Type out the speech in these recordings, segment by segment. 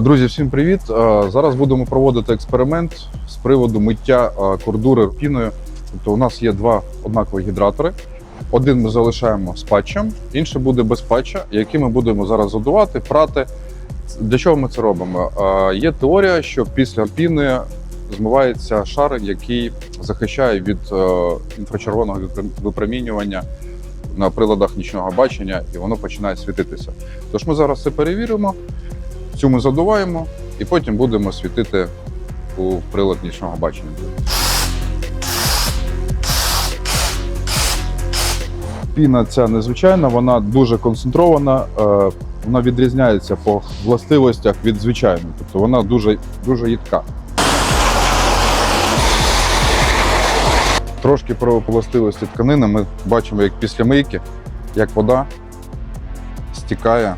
Друзі, всім привіт! Зараз будемо проводити експеримент з приводу миття кордури піною. Тобто у нас є два однакові гідратори. Один ми залишаємо з патчем, інший буде без патча, який ми будемо зараз задувати, прати. Для чого ми це робимо? Є теорія, що після піни змивається шар, який захищає від інфрачервоного випромінювання на приладах нічного бачення, і воно починає світитися. Тож ми зараз це перевіримо. Цю ми задуваємо і потім будемо світити у прилад нічного бачення. Піна ця незвичайна, вона дуже концентрована, е, вона відрізняється по властивостях від звичайної, тобто вона дуже, дуже їдка. Трошки про властивості тканини ми бачимо, як після мийки, як вода стікає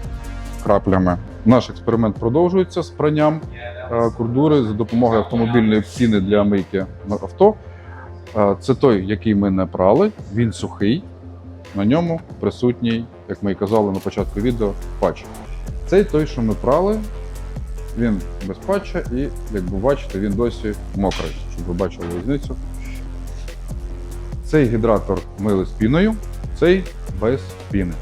краплями. Наш експеримент продовжується з пранням е, курдури за допомогою автомобільної піни для мийки авто. Е, Це той, який ми не прали, він сухий. На ньому присутній, як ми і казали на початку відео, патч. Цей той, що ми прали, він без патча і, як ви бачите, він досі мокрий, щоб ви бачили різницю. Цей гідратор мили з цей без піни.